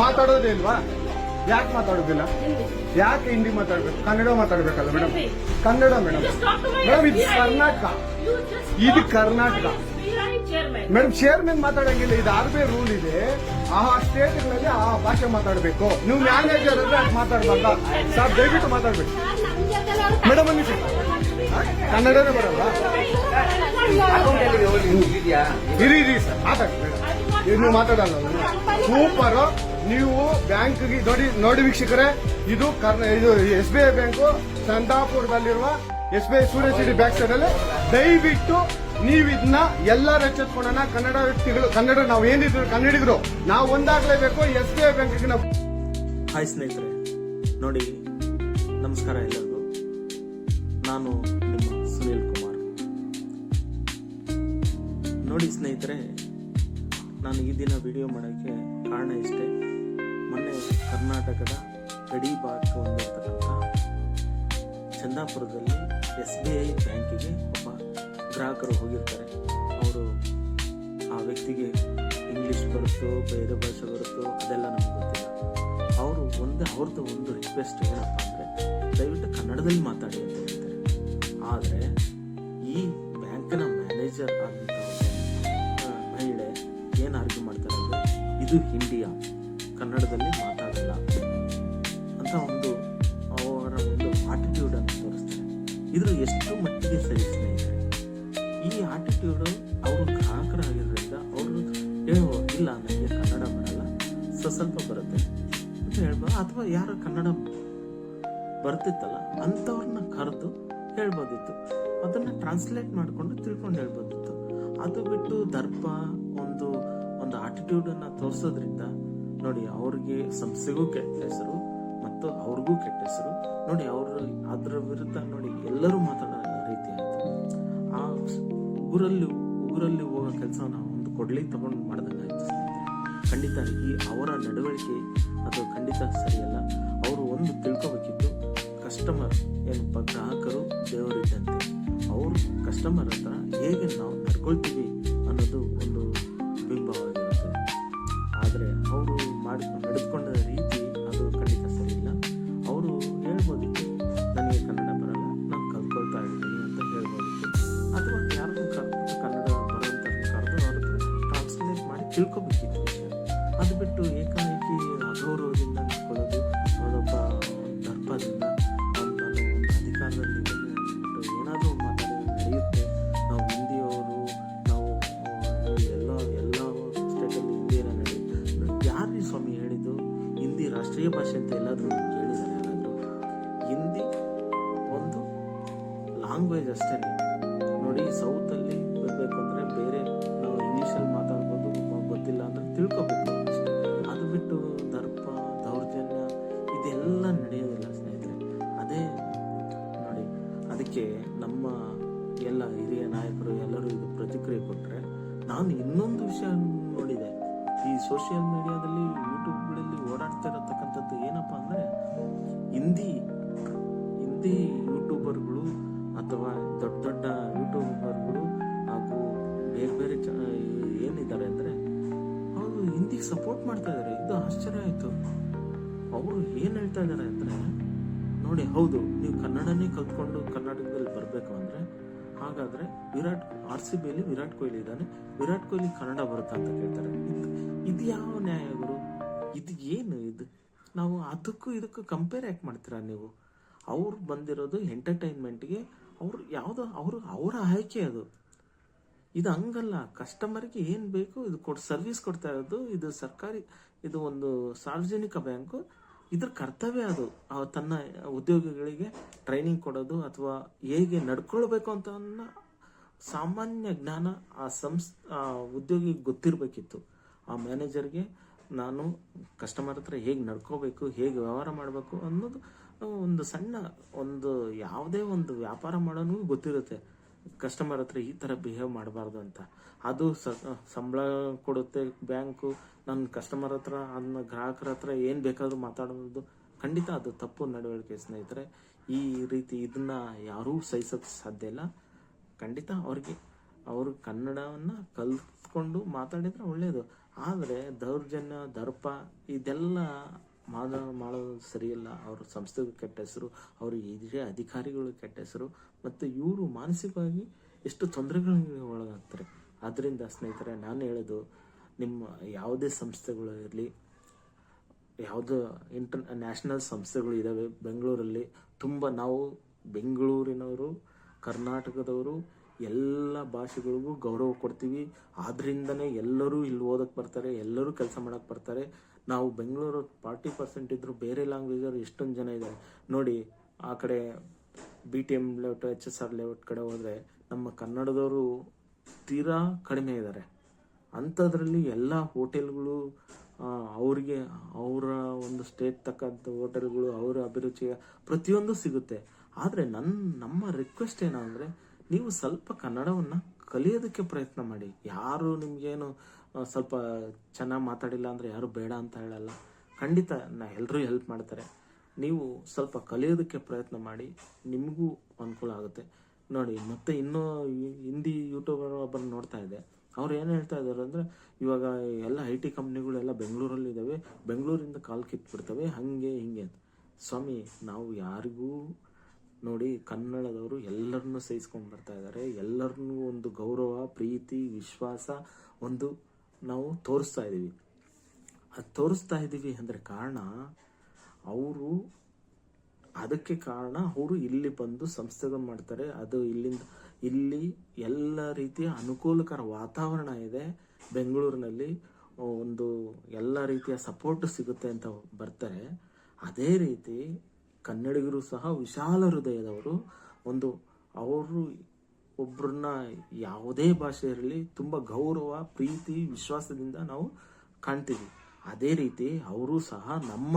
ಮಾತಾಡೋದೇ ಇಲ್ವಾ? ಯಾಕೆ ಮಾತಾಡೋದಿಲ್ಲ? ಯಾಕೆ ಹಿಂದಿ ಮಾತಾಡ್ಬೇಕು? ಕನ್ನಡ ಮಾತಾಡ್ಬೇಕಲ್ಲ ಮೇಡಮ್ ಕನ್ನಡ ಮೇಡಮ್ ಮೇಡಮ್ ಇದು ಕರ್ನಾಟಕ. ಇದು ಕರ್ನಾಟಕ. Madam chairman ಮಾತಾಡಂಗಿಲ್ಲ. ಇದು ಆರ್ ಬಿ ಐ ರೂಲ್ ಇದೆ. ಆ ಸ್ಟೇಟ್ಗಳಲ್ಲಿ ಆ ಭಾಷೆ ಮಾತಾಡಬೇಕು. ನೀವು ಮ್ಯಾನೇಜರ್ ಅಂದ್ರೆ ಅದು ಮಾತಾಡ್ಬಾರ್ದ. ಸರ್ ದಯವಿಟ್ಟು ಮಾತಾಡ್ಬೇಕು ಮೇಡಮ್ ಒಂದು ನಿಮಿಷ. ಕನ್ನಡನೇ ಬರಲ್ಲ. ಇರಿ ಇರಿ ಸರ್. ಮಾತಾಡಿ ಮೇಡಮ್ ಇದು ನೀವು ಮಾತಾಡಲ್ಲ ಸೂಪರ್ ನೀವು ಬ್ಯಾಂಕ್ಗೆ ನೋಡಿ ನೋಡಿ ವೀಕ್ಷಕರೇ, ಇದು ಇದು S B I bank ಸಂತಾಪುರದಲ್ಲಿರುವ S B I Surya city bank ದಯವಿಟ್ಟು ನೀವು ಇದನ್ನ ಎಲ್ಲರ ಎಚ್ಚೆತ್ಕೊಳ್ಳೋಣ ಕನ್ನಡ ವ್ಯಕ್ತಿಗಳು, ಕನ್ನಡ ನಾವು ಏನಿದ್ರು ಕನ್ನಡಿಗರು, ನಾವು ಒಂದಾಗಲೇಬೇಕು ಎಸ್ ಬಿ ಐ ಬ್ಯಾಂಕ್ಗೆ ನಾವು. ಹಾಯ್ ಸ್ನೇಹಿತರೆ, ನೋಡಿ, ನಮಸ್ಕಾರ ಎಲ್ಲರಿಗೂ. ನಾನು ನಿಮ್ಮ ಸುನೀಲ್ ಕುಮಾರ್. ನೋಡಿ ಸ್ನೇಹಿತರೆ, ನಾನು ಈ ದಿನ ವಿಡಿಯೋ ಮಾಡೋಕ್ಕೆ ಕಾರಣ ಇಷ್ಟೇ. ಕರ್ನಾಟಕದ ಗಡಿ ಭಾಗಕ್ಕೆ ಹೊಂದಿರತಕ್ಕಂಥ ಚಂದಾಪುರದಲ್ಲಿ ಎಸ್ ಬಿ ಐ ಬ್ಯಾಂಕಿಗೆ ಒಬ್ಬ ಗ್ರಾಹಕರು ಹೋಗಿರ್ತಾರೆ. ಅವರು ಆ ವ್ಯಕ್ತಿಗೆ ಇಂಗ್ಲೀಷ್ ಬರುತ್ತೋ ಬೇರೆ ಭಾಷೆ ಬರುತ್ತೋ ಅದೆಲ್ಲ ನಮ್ಗೆ ಗೊತ್ತಿಲ್ಲ. ಅವರು ಒಂದು ಅವ್ರದ್ದು ಒಂದು ರಿಕ್ವೆಸ್ಟ್ ಏನಪ್ಪ ಅಂದರೆ ದಯವಿಟ್ಟು ಕನ್ನಡದಲ್ಲಿ ಮಾತಾಡಿ ಅಂತ ಹೇಳ್ತಾರೆ. ಆದರೆ ಈ ಬ್ಯಾಂಕಿನ ಮ್ಯಾನೇಜರ್ ಆದಂಥ ಒಬ್ಬ, ಆ, ಮಹಿಳೆ ಏನು ಆರ್ಗ್ಯೂ ಮಾಡ್ತಾರೆ ಅಂದರೆ ಇದು ಹಿಂಡಿಯಾ ಕನ್ನಡದಲ್ಲಿ ಮಾತಾಡಲ್ಲ ಒಂದು ಅವರ ಒಂದು ಆಟಿಟ್ಯೂಡ್ ಅನ್ನು ತೋರಿಸ್ತಾರೆ. ಇದ್ರ ಎಷ್ಟು ಮಟ್ಟಿಗೆ ಸರಿ ಸ್ನೇಹಿತರೆ? ಈ ಆಟಿಟ್ಯೂಡು ಅವರು ಗ್ರಾಹಕರಾಗಿರೋದ್ರಿಂದ ಅವರು ಹೇಳೋ ಇಲ್ಲ ನನಗೆ ಕನ್ನಡ ಬರಲ್ಲ ಸ್ವಲ್ಪ ಬರುತ್ತೆ ಅಂತ ಹೇಳ್ಬೋದು. ಅಥವಾ ಯಾರು ಕನ್ನಡ ಬರ್ತಿತ್ತಲ್ಲ, ಅಂಥವ್ರನ್ನ ಕರೆದು ಹೇಳ್ಬೋದಿತ್ತು. ಅದನ್ನ ಟ್ರಾನ್ಸ್ಲೇಟ್ ಮಾಡಿಕೊಂಡು ತಿಳ್ಕೊಂಡು ಹೇಳ್ಬೋದಿತ್ತು. ಅದು ಬಿಟ್ಟು ದರ್ಪ ಒಂದು ಒಂದು ಆಟಿಟ್ಯೂಡನ್ನು ತೋರಿಸೋದ್ರಿಂದ ನೋಡಿ, ಅವ್ರಿಗೆ ಸಂಸ್ಥೆಗೂ ಕೆಟ್ಟ ಹೆಸರು ಮತ್ತು ಅವ್ರಿಗೂ ಕೆಟ್ಟ ಹೆಸರು. ನೋಡಿ, ಅವರು ಅದರ ವಿರುದ್ಧ ನೋಡಿ, ಎಲ್ಲರೂ ಮಾತಾಡೋ ರೀತಿ ಆಯ್ತು. ಆ ಉಗುರಲ್ಲಿ ಉಗುರಲ್ಲಿ ಹೋಗೋ ಕೆಲಸವನ್ನು ಒಂದು ಕೊಡ್ಲಿ ತಗೊಂಡು ಮಾಡ್ದಂಗೆ ಆಯ್ತು ಖಂಡಿತ ಈ ಅವರ ನಡವಳಿಕೆ ಅದು ಖಂಡಿತ ಸರಿಯಲ್ಲ. ಅವರು ಒಂದು ತಿಳ್ಕೊಬೇಕಿತ್ತು ಕಸ್ಟಮರ್ ಏನಪ್ಪ, ಗ್ರಾಹಕರು ದೇವರಿದ್ದಂತೆ. ಅವರು ಕಸ್ಟಮರ್ ಹತ್ರ ಹೇಗೆ ನಾವು ನಡ್ಕೊಳ್ತೀವಿ ಅನ್ನೋದು ಒಂದು ಬಿಂಬವಾಗಿರುತ್ತೆ. ಆದರೆ ಅವರು ಮಾಡ್ಕೊಂಡು ನಡೆದುಕೊಂಡ ರೀತಿ ಲ್ಯಾಂಗ್ವೇಜ್ ಅಷ್ಟೇ ನೋಡಿ ಸೌತಲ್ಲಿ ಬರಬೇಕು ಅಂದರೆ ಬೇರೆ ನಾವು ಇಂಗ್ಲೀಷಲ್ಲಿ ಮಾತಾಡ್ಬೋದು ಗೊತ್ತಿಲ್ಲ ಅಂದರೆ ತಿಳ್ಕೊಬೇಕು ಅದು ಬಿಟ್ಟು ದರ್ಪ, ದೌರ್ಜನ್ಯ, ಇದೆಲ್ಲ ನಡೆಯೋದಿಲ್ಲ ಸ್ನೇಹಿತರೆ. ಅದೇ ನೋಡಿ, ಅದಕ್ಕೆ ನಮ್ಮ ಎಲ್ಲ ಹಿರಿಯ ನಾಯಕರು ಎಲ್ಲರೂ ಇದು ಪ್ರತಿಕ್ರಿಯೆ ಕೊಟ್ಟರೆ ನಾನು ಇನ್ನೊಂದು ವಿಷಯ ನೋಡಿದೆ. ಈ ಸೋಷಿಯಲ್ ಮೀಡಿಯಾದಲ್ಲಿ ಯೂಟ್ಯೂಬ್ಗಳಲ್ಲಿ ಓಡಾಡ್ತಾ ಇರತಕ್ಕಂಥದ್ದು ಏನಪ್ಪ ಅಂದರೆ, ಹಿಂದಿ ಹಿಂದಿ ಯೂಟ್ಯೂಬರ್ಗಳು ಏನು ಹೇಳ್ತಾ ಇದ್ದಾರೆ ಅಂದರೆ, ನೋಡಿ, ಹೌದು, ನೀವು ಕನ್ನಡನೇ ಕಲ್ತ್ಕೊಂಡು ಕರ್ನಾಟಕದಲ್ಲಿ ಬರಬೇಕು ಅಂದರೆ, ಹಾಗಾದರೆ ವಿರಾಟ್, ಆರ್ ಸಿ ಬಿಯಲ್ಲಿ ವಿರಾಟ್ ಕೊಹ್ಲಿ ಇದ್ದಾನೆ. ವಿರಾಟ್ ಕೊಹ್ಲಿ ಕನ್ನಡ ಬರುತ್ತಾ ಅಂತ ಕೇಳ್ತಾರೆ. ಇದು ಯಾವ ನ್ಯಾಯ ಗುರು? ಇದು ಏನು ಇದು? ನಾವು ಅದಕ್ಕೂ ಇದಕ್ಕೂ ಕಂಪೇರ್ ಯಾಕೆ ಮಾಡ್ತೀರಾ ನೀವು? ಅವ್ರು ಬಂದಿರೋದು ಎಂಟರ್ಟೈನ್ಮೆಂಟ್ಗೆ ಅವ್ರು ಯಾವುದೋ, ಅವರು ಅವರ ಆಯ್ಕೆ ಅದು. ಇದು ಹಂಗಲ್ಲ ಕಸ್ಟಮರ್ಗೆ ಏನು ಬೇಕು, ಇದು ಕೊಡ್ ಸರ್ವಿಸ್ ಕೊಡ್ತಾ ಇರೋದು, ಇದು ಸರ್ಕಾರಿ, ಇದು ಒಂದು ಸಾರ್ವಜನಿಕ ಬ್ಯಾಂಕು ಇದ್ರ ಕರ್ತವ್ಯ ಅದು. ತನ್ನ ಉದ್ಯೋಗಿಗಳಿಗೆ ಟ್ರೈನಿಂಗ್ ಕೊಡೋದು ಅಥವಾ ಹೇಗೆ ನಡ್ಕೊಳ್ಬೇಕು ಅಂತ ಸಾಮಾನ್ಯ ಜ್ಞಾನ ಆ ಸಂಸ್, ಆ ಉದ್ಯೋಗಿಗೆ ಗೊತ್ತಿರಬೇಕಿತ್ತು. ಆ ಮ್ಯಾನೇಜರ್ಗೆ ನಾನು ಕಸ್ಟಮರ್ ಹತ್ರ ಹೇಗೆ ನಡ್ಕೋಬೇಕು, ಹೇಗೆ ವ್ಯವಹಾರ ಮಾಡಬೇಕು ಅನ್ನೋದು ಒಂದು ಸಣ್ಣ ಒಂದು ಯಾವುದೇ ಒಂದು ವ್ಯಾಪಾರ ಮಾಡೋನು ಗೊತ್ತಿರುತ್ತೆ. ಕಸ್ಟಮರ್ ಹತ್ರ ಈ ಥರ ಬಿಹೇವ್ ಮಾಡಬಾರ್ದು ಅಂತ. ಅದು ಸಂಬಳ ಕೊಡುತ್ತೆ ಬ್ಯಾಂಕು ನನ್ನ ಕಸ್ಟಮರ್ ಹತ್ರ ನನ್ನ ಗ್ರಾಹಕರ ಹತ್ರ ಏನು ಬೇಕಾದರೂ ಮಾತಾಡೋದು. ಖಂಡಿತ ಅದು ತಪ್ಪು ನಡವಳಿಕೆ ಸ್ನೇಹಿತರೆ. ಈ ರೀತಿ ಇದನ್ನ ಯಾರೂ ಸಹಿಸೋಕ್ಕೆ ಸಾಧ್ಯ ಇಲ್ಲ. ಖಂಡಿತ ಅವ್ರಿಗೆ, ಅವರು ಕನ್ನಡವನ್ನು ಕಲ್ತ್ಕೊಂಡು ಮಾತಾಡಿದ್ರೆ ಒಳ್ಳೆಯದು ಆದರೆ ದೌರ್ಜನ್ಯ, ದರ್ಪ, ಇದೆಲ್ಲ ಮಾಡ ಮಾಡೋದು ಸರಿಯಲ್ಲ. ಅವ್ರ ಸಂಸ್ಥೆಗೂ ಕೆಟ್ಟ ಹೆಸರು, ಅವ್ರ ಹಿರಿಯ ಅಧಿಕಾರಿಗಳು ಕೆಟ್ಟ ಹೆಸರು, ಮತ್ತು ಇವರು ಮಾನಸಿಕವಾಗಿ ಎಷ್ಟು ತೊಂದರೆಗಳಿಗೆ ಒಳಗಾಗ್ತಾರೆ. ಆದ್ದರಿಂದ ಸ್ನೇಹಿತರೆ, ನಾನು ಹೇಳೋದು, ನಿಮ್ಮ ಯಾವುದೇ ಸಂಸ್ಥೆಗಳು ಇರಲಿ, ಯಾವುದೋ ಇಂಟರ್, ನ್ಯಾಷನಲ್ ಸಂಸ್ಥೆಗಳು ಇದ್ದಾವೆ ಬೆಂಗಳೂರಲ್ಲಿ, ತುಂಬ ನಾವು ಬೆಂಗಳೂರಿನವರು, ಕರ್ನಾಟಕದವರು, ಎಲ್ಲ ಭಾಷೆಗಳಿಗೂ ಗೌರವ ಕೊಡ್ತೀವಿ. ಆದ್ದರಿಂದನೇ ಎಲ್ಲರೂ ಇಲ್ಲಿ ಓದಕ್ಕೆ ಬರ್ತಾರೆ, ಎಲ್ಲರೂ ಕೆಲಸ ಮಾಡೋಕ್ಕೆ ಬರ್ತಾರೆ. ನಾವು ಬೆಂಗಳೂರು ಫಾರ್ಟಿ ಪರ್ಸೆಂಟ್ ಇದ್ದರೂ ಬೇರೆ ಲ್ಯಾಂಗ್ವೇಜ್ ಅವರು ಎಷ್ಟೊಂದು ಜನ ಇದ್ದಾರೆ ನೋಡಿ, ಆ ಕಡೆ B T M layout H S R layout ಕಡೆ ಹೋದರೆ ನಮ್ಮ ಕನ್ನಡದವರು ತೀರಾ ಕಡಿಮೆ ಇದ್ದಾರೆ ಅಂಥದ್ರಲ್ಲಿ ಎಲ್ಲ ಹೋಟೆಲ್ಗಳು ಅವ್ರಿಗೆ, ಅವರ ಒಂದು ಸ್ಟೇಟ್ ತಕ್ಕಂಥ ಹೋಟೆಲ್ಗಳು, ಅವರ ಅಭಿರುಚಿಯ ಪ್ರತಿಯೊಂದು ಸಿಗುತ್ತೆ. ಆದರೆ ನನ್ನ ನಮ್ಮ ರಿಕ್ವೆಸ್ಟ್ ಏನಂದರೆ, ನೀವು ಸ್ವಲ್ಪ ಕನ್ನಡವನ್ನು ಕಲಿಯೋದಕ್ಕೆ ಪ್ರಯತ್ನ ಮಾಡಿ. ಯಾರು ನಿಮಗೇನು ಸ್ವಲ್ಪ ಚೆನ್ನಾಗಿ ಮಾತಾಡಿಲ್ಲ ಅಂದರೆ ಯಾರು ಬೇಡ ಅಂತ ಹೇಳಲ್ಲ. ಖಂಡಿತ ನಾ ಎಲ್ಲರೂ ಹೆಲ್ಪ್ ಮಾಡ್ತಾರೆ. ನೀವು ಸ್ವಲ್ಪ ಕಲಿಯೋದಕ್ಕೆ ಪ್ರಯತ್ನ ಮಾಡಿ, ನಿಮಗೂ ಅನುಕೂಲ ಆಗುತ್ತೆ. ನೋಡಿ, ಮತ್ತೆ ಇನ್ನೂ ಹಿಂದಿ ಯೂಟ್ಯೂಬರ್ ಒಬ್ಬರು ನೋಡ್ತಾ ಇದ್ದೆ. ಅವ್ರು ಏನು ಹೇಳ್ತಾ ಇದ್ದಾರೆ ಅಂದರೆ, ಇವಾಗ ಎಲ್ಲ ಐ ಟಿ ಕಂಪ್ನಿಗಳೆಲ್ಲ ಬೆಂಗಳೂರಲ್ಲಿದ್ದಾವೆ ಬೆಂಗಳೂರಿಂದ ಕಾಲು ಕಿತ್ಬಿಡ್ತವೆ, ಹಾಗೆ ಹಿಂಗೆ ಸ್ವಾಮಿ, ನಾವು ಯಾರಿಗೂ ನೋಡಿ ಕನ್ನಡದವರು ಎಲ್ಲರನ್ನೂ ಸಹಿಸ್ಕೊಂಡು ಬರ್ತಾ ಇದ್ದಾರೆ. ಎಲ್ಲರನ್ನೂ ಒಂದು ಗೌರವ, ಪ್ರೀತಿ, ವಿಶ್ವಾಸ, ಒಂದು ನಾವು ತೋರಿಸ್ತಾ ಇದ್ದೀವಿ. ಅದು ತೋರಿಸ್ತಾ ಇದ್ದೀವಿ ಅಂದರೆ ಕಾರಣ, ಅವರು ಅದಕ್ಕೆ ಕಾರಣ ಅವರು ಇಲ್ಲಿ ಬಂದು ಸಂಸ್ಥೆಗಳು ಮಾಡ್ತಾರೆ. ಅದು ಇಲ್ಲಿಂದ, ಇಲ್ಲಿ ಎಲ್ಲ ರೀತಿಯ ಅನುಕೂಲಕರ ವಾತಾವರಣ ಇದೆ. ಬೆಂಗಳೂರಿನಲ್ಲಿ ಒಂದು ಎಲ್ಲ ರೀತಿಯ ಸಪೋರ್ಟ್ ಸಿಗುತ್ತೆ ಅಂತ ಬರ್ತಾರೆ. ಅದೇ ರೀತಿ ಕನ್ನಡಿಗರು ಸಹ ವಿಶಾಲ ಹೃದಯದವರು. ಒಂದು, ಅವರು ಒಬ್ಬರನ್ನ ಯಾವುದೇ ಭಾಷೆ ಇರಲಿ, ತುಂಬ ಗೌರವ, ಪ್ರೀತಿ, ವಿಶ್ವಾಸದಿಂದ ನಾವು ಕಾಣ್ತೀವಿ. ಅದೇ ರೀತಿ ಅವರು ಸಹ ನಮ್ಮ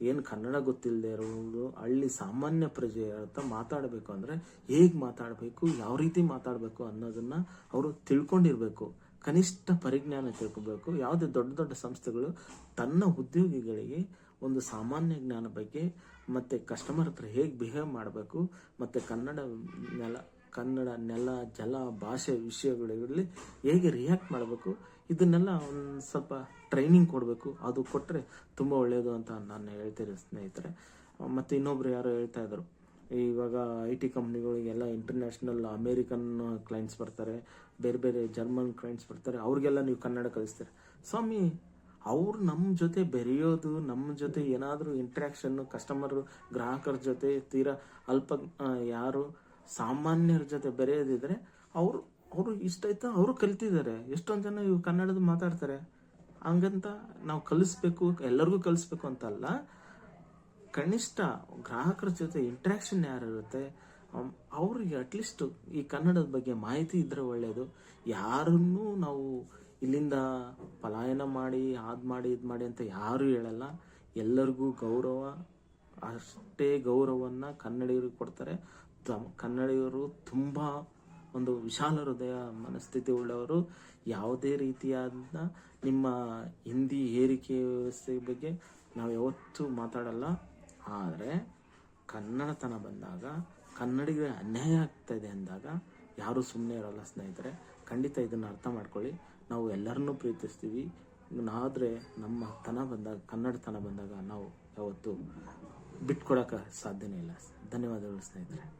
ಏನು ಕನ್ನಡ ಗೊತ್ತಿಲ್ಲದೆ ಇರೋದು, ಹಳ್ಳಿ ಸಾಮಾನ್ಯ ಪ್ರಜೆ ಅಂತ ಮಾತಾಡಬೇಕು ಅಂದರೆ ಹೇಗೆ ಮಾತಾಡಬೇಕು, ಯಾವ ರೀತಿ ಮಾತಾಡಬೇಕು ಅನ್ನೋದನ್ನು ಅವರು ತಿಳ್ಕೊಂಡಿರಬೇಕು. ಕನಿಷ್ಠ ಪರಿಜ್ಞಾನ ತಿಳ್ಕೊಬೇಕು. ಯಾವುದೇ ದೊಡ್ಡ ದೊಡ್ಡ ಸಂಸ್ಥೆಗಳು ತನ್ನ ಉದ್ಯೋಗಿಗಳಿಗೆ ಒಂದು ಸಾಮಾನ್ಯ ಜ್ಞಾನ ಬಗ್ಗೆ ಮತ್ತು ಕಸ್ಟಮರ್ ಹತ್ರ ಹೇಗೆ ಬಿಹೇವ್ ಮಾಡಬೇಕು, ಮತ್ತು ಕನ್ನಡ ನೆಲ ಕನ್ನಡ, ನೆಲ, ಜಲ, ಭಾಷೆ ವಿಷಯಗಳಲ್ಲಿ ಹೇಗೆ ರಿಯಾಕ್ಟ್ ಮಾಡಬೇಕು? ಇದನ್ನೆಲ್ಲ ಒಂದು ಸ್ವಲ್ಪ ಟ್ರೈನಿಂಗ್ ಕೊಡಬೇಕು. ಅದು ಕೊಟ್ಟರೆ ತುಂಬ ಒಳ್ಳೆಯದು ಅಂತ ನಾನು ಹೇಳ್ತೀನಿ ಸ್ನೇಹಿತರೆ. ಮತ್ತು ಇನ್ನೊಬ್ರು ಯಾರೋ ಹೇಳ್ತಾ ಇದ್ರು. ಇವಾಗ ಐ ಟಿ ಕಂಪ್ನಿಗಳಿಗೆಲ್ಲ ಇಂಟರ್ನ್ಯಾಷನಲ್ ಅಮೇರಿಕನ್ ಕ್ಲೈಂಟ್ಸ್ ಬರ್ತಾರೆ. ಬೇರೆ ಬೇರೆ ಜರ್ಮನ್ ಕ್ಲೈಂಟ್ಸ್ ಬರ್ತಾರೆ. ಅವ್ರಿಗೆಲ್ಲ ನೀವು ಕನ್ನಡ ಕಲಿಸ್ತೀರ. ಸ್ವಾಮಿ, ಅವ್ರು ನಮ್ಮ ಜೊತೆ ಬೆರೆಯೋದು ನಮ್ಮ ಜೊತೆ ಏನಾದರೂ ಇಂಟ್ರ್ಯಾಕ್ಷನ್ನು ಕಸ್ಟಮರ್ ಗ್ರಾಹಕರ ಜೊತೆ ತೀರಾ ಅಲ್ಪ ಯಾರು ಸಾಮಾನ್ಯರ ಜೊತೆ ಬೆರೆಯೋದಿದ್ರೆ ಅವರು ಅವರು ಇಷ್ಟ ಆಯ್ತಾ? ಅವರು ಕಲ್ತಿದ್ದಾರೆ. ಎಷ್ಟೊಂದು ಜನ ಇವು ಕನ್ನಡದ ಮಾತಾಡ್ತಾರೆ. ಹಂಗಂತ ನಾವು ಕಲಿಸ್ಬೇಕು, ಎಲ್ಲರಿಗೂ ಕಲಿಸ್ಬೇಕು ಅಂತಲ್ಲ, ಕನಿಷ್ಠ ಗ್ರಾಹಕರ ಜೊತೆ ಇಂಟ್ರ್ಯಾಕ್ಷನ್ ಯಾರಿರುತ್ತೆ ಅವ್ರಿಗೆ ಅಟ್ಲೀಸ್ಟ್ ಈ ಕನ್ನಡದ ಬಗ್ಗೆ ಮಾಹಿತಿ ಇದ್ರೆ ಒಳ್ಳೆಯದು ಯಾರನ್ನೂ ನಾವು ಇಲ್ಲಿಂದ ಪಲಾಯನ ಮಾಡಿ ಅದು ಮಾಡಿ, ಇದು ಮಾಡಿ ಅಂತ ಯಾರೂ ಹೇಳಲ್ಲ. ಎಲ್ಲರಿಗೂ ಗೌರವ ಅಷ್ಟೇ ಗೌರವವನ್ನು ಕನ್ನಡಿಗರಿಗೆ ಕೊಡ್ತಾರೆ. ತಮ್ ಕನ್ನಡಿಗರು ತುಂಬ ಒಂದು ವಿಶಾಲ ಹೃದಯ, ಮನಸ್ಥಿತಿ ಉಳ್ಳವರು. ಯಾವುದೇ ರೀತಿಯಾದ ನಿಮ್ಮ ಹಿಂದಿ ಏರಿಕೆ ವ್ಯವಸ್ಥೆ ಬಗ್ಗೆ ನಾವು ಯಾವತ್ತೂ ಮಾತಾಡಲ್ಲ. ಆದರೆ ಕನ್ನಡತನ ಬಂದಾಗ, ಕನ್ನಡಿಗರಿಗೆ ಅನ್ಯಾಯ ಆಗ್ತಾ ಇದೆ ಅಂದಾಗ ಯಾರೂ ಸುಮ್ಮನೆ ಇರಲ್ಲ ಸ್ನೇಹಿತರೆ. ಖಂಡಿತ ಇದನ್ನು ಅರ್ಥ ಮಾಡ್ಕೊಳ್ಳಿ. ನಾವು ಎಲ್ಲರನ್ನೂ ಪ್ರೀತಿಸ್ತೀವಿ. ಆದರೆ ನಮ್ಮ ತನ ಬಂದಾಗ ಕನ್ನಡತನ ಬಂದಾಗ ನಾವು ಯಾವತ್ತೂ ಬಿಟ್ಕೊಡೋಕೆ ಸಾಧ್ಯನೇ ಇಲ್ಲ. ಧನ್ಯವಾದಗಳು ಸ್ನೇಹಿತರೆ.